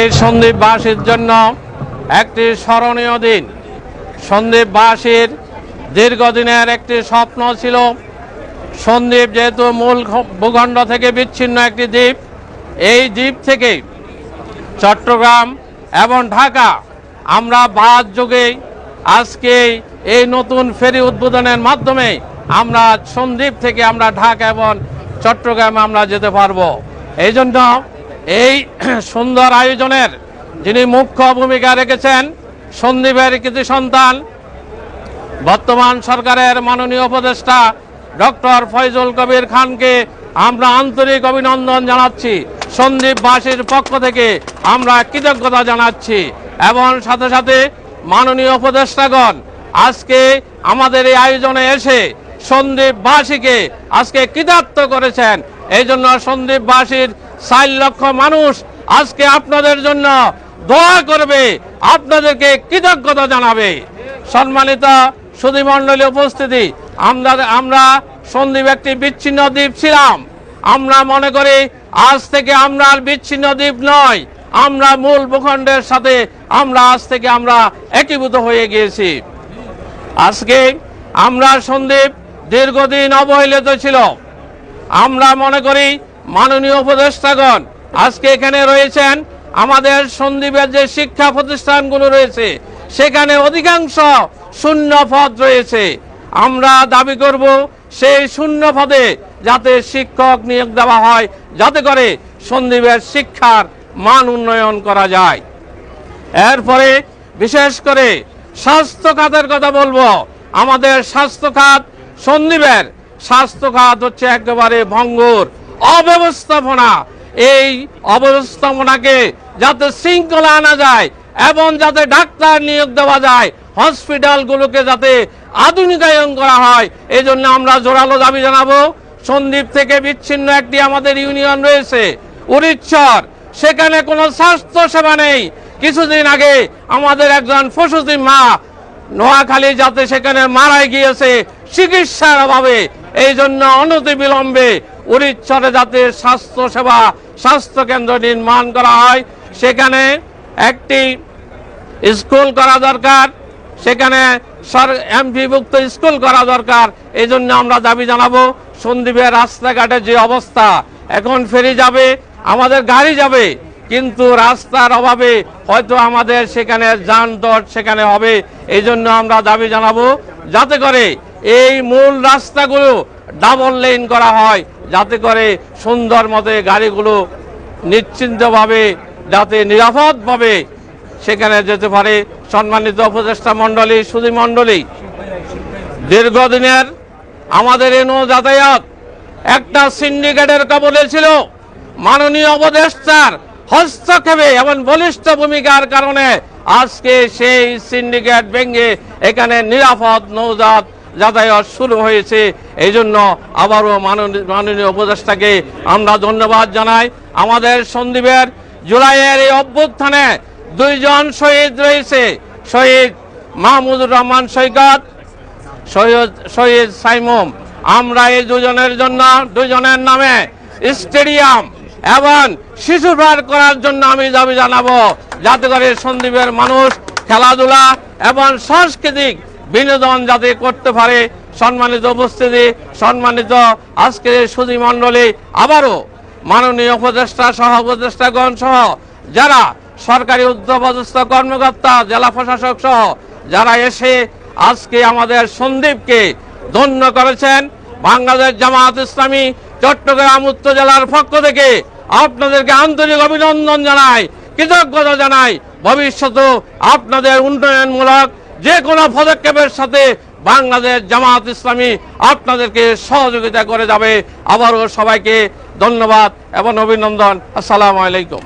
এই সন্দীপবাসীর জন্য একটি স্মরণীয় দিন। সন্দীপবাসীর দীর্ঘদিনের একটি স্বপ্ন ছিল, সন্দ্বীপ যেহেতু মূল ভূখণ্ড থেকে বিচ্ছিন্ন একটি দ্বীপ, এই দ্বীপ থেকে চট্টগ্রাম এবং ঢাকা আমরা বাদ যুগে আজকে এই নতুন ফেরি উদ্বোধনের মাধ্যমে আমরা সন্দ্বীপ থেকে আমরা ঢাকা এবং চট্টগ্রামে আমরা যেতে পারব। এই জন্য এই সুন্দর আয়োজনের যিনি মুখ্য ভূমিকা রেখেছেন সন্দীপের কৃতি সন্তান, বর্তমান সরকারের মাননীয় উপদেষ্টা ডক্টর ফয়জুল কবির খানকে আমরা আন্তরিক অভিনন্দন জানাচ্ছি। সন্দীপবাসীর পক্ষ থেকে আমরা কৃতজ্ঞতা জানাচ্ছি এবং সাথে সাথে মাননীয় উপদেষ্টাগণ, আজকে আমাদের এই আয়োজনে এসে সন্দীপবাসীকে আজকে কৃতার্থ করেছেন। এই জন্য সন্দীপবাসীর চার লক্ষ মানুষ আজকে আপনাদের জন্য দোয়া করবে, আপনাদেরকে কৃতজ্ঞতা জানাবে। সম্মানিত সুধীমণ্ডলী উপস্থিতি, আমরা আমরা সন্দীপ একটি বিচ্ছিন্ন দ্বীপ ছিলাম। আমরা মনে করি আজ থেকে আমরা আর বিচ্ছিন্ন দ্বীপ নয়, আমরা মূল ভূখণ্ডের সাথে আমরা আজ থেকে আমরা একীভূত হয়ে গিয়েছি। আজকে আমরা সন্দীপ দীর্ঘদিন অবহেলিত ছিল। আমরা মনে করি মাননীয় উপদেষ্টাগণ, আজকে এখানে রয়েছেন আমাদের সন্দীপের যে শিক্ষা প্রতিষ্ঠানগুলো রয়েছে, সেখানে অধিকাংশ শূন্য পদ রয়েছে। আমরা দাবি করব সেই শূন্য পদে যাতে শিক্ষক নিয়োগ দেওয়া হয়, যাতে করে সন্দীপের শিক্ষার মান উন্নয়ন করা যায়। এরপরে বিশেষ করে স্বাস্থ্য খাতের কথা বলব। আমাদের স্বাস্থ্য খাত সন্দীপের স্বাস্থ্য খাত হচ্ছে একেবারে ভঙ্গুর। অব্যবস্থাপনা। এই অব্যবস্থাপনাকে যাতে শৃঙ্খলা আনা যায় এবং যাতে ডাক্তার নিয়োগ দেওয়া যায়, হসপিটালগুলোকে যাতে আধুনিকায়ন করা হয় এই জন্য আমরা জোরালো দাবি জানাব। সন্দীপ থেকে বিচ্ছিন্ন একটি আমাদের ইউনিয়ন রয়েছে উরিচ্ছর সেখানে কোনো স্বাস্থ্য সেবা নেই। কিছুদিন আগে আমাদের একজন প্রসূতি মা নোয়াখালী যাতে সেখানে মারাই গিয়েছে, চিকিৎসার অভাবে। এই জন্য অনতি বিলম্বে উরিচ্ছরে যাতে স্বাস্থ্য সেবা স্বাস্থ্য কেন্দ্র নির্মাণ করা হয়। সেখানে একটি স্কুল করা দরকার, সেখানে সর এমপিভুক্ত স্কুল করা দরকার। এই জন্য আমরা দাবি জানাব সন্দীপের রাস্তাঘাটের যে অবস্থা, এখন ফেরি যাবে, আমাদের গাড়ি যাবে, কিন্তু রাস্তার অভাবে হয়তো আমাদের সেখানে যানজট সেখানে হবে। এই জন্য আমরা দাবি জানাব, যাতে করে এই মূল রাস্তাগুলো ডাবল লেন করা হয়। যাতে করে সুন্দর মতে গাড়িগুলো নিশ্চিন্তভাবে, যাতে নিরাপদভাবে সেখানে যেতে পারে। সম্মানিত উপদেষ্টা মণ্ডলী, সুধী মণ্ডলী, দীর্ঘদিনের আমাদের এনো যাতায়াত একটা সিন্ডিকেটের কবলে ছিল। মাননীয় উপদেষ্টার হস্তক্ষেপে এবং বলিষ্ঠ ভূমিকার কারণে আজকে সেই সিন্ডিকেট ভেঙে এখানে নিরাপদ নৌজাত যাতায়াত শুরু হয়েছে। এই জন্য আবারও মাননী- মাননীয় উপদেষ্টাকে আমরা ধন্যবাদ জানাই। আমাদের সন্দীপের জুলাইয়ের এই অভ্যুত্থানে দুইজন শহীদ রয়েছে। শহীদ মাহমুদুর রহমান সৈকত সৈয়দ শহীদ সাইমুম। আমরা এই দুজনের জন্য দুজনের নামে স্টেডিয়াম এবং শিশু পার্ক করার জন্য আমি দাবি জানাব। যাতে করে সন্দীপের মানুষ খেলাধুলা এবং সাংস্কৃতিক বিনোদন যাতে করতে পারে, সম্মানিত উপস্থিতি, সম্মানিত আজকের সুধী মণ্ডলী, আবারও মাননীয় উপদেষ্টা সহ উপদেষ্টাগণ সহ, যারা সরকারি উদ্যোগপদস্থ কর্মকর্তা, জেলা প্রশাসক সহ, যারা এসে আজকে আমাদের সন্দীপকে ধন্য করেছেন, বাংলাদেশ জামাত ইসলামী চট্টগ্রাম উত্তর জেলার পক্ষ থেকে আপনাদেরকে আন্তরিক অভিনন্দন জানাই, কৃতজ্ঞতা জানাই। ভবিষ্যতেও আপনাদের উন্নয়নমূলক যে কোনো পদক্ষেপের সাথে বাংলাদেশ জামাত ইসলামী আপনাদেরকে সহযোগিতা করে যাবে। আবারও সবাইকে ধন্যবাদ এবং অভিনন্দন। আসসালামু আলাইকুম।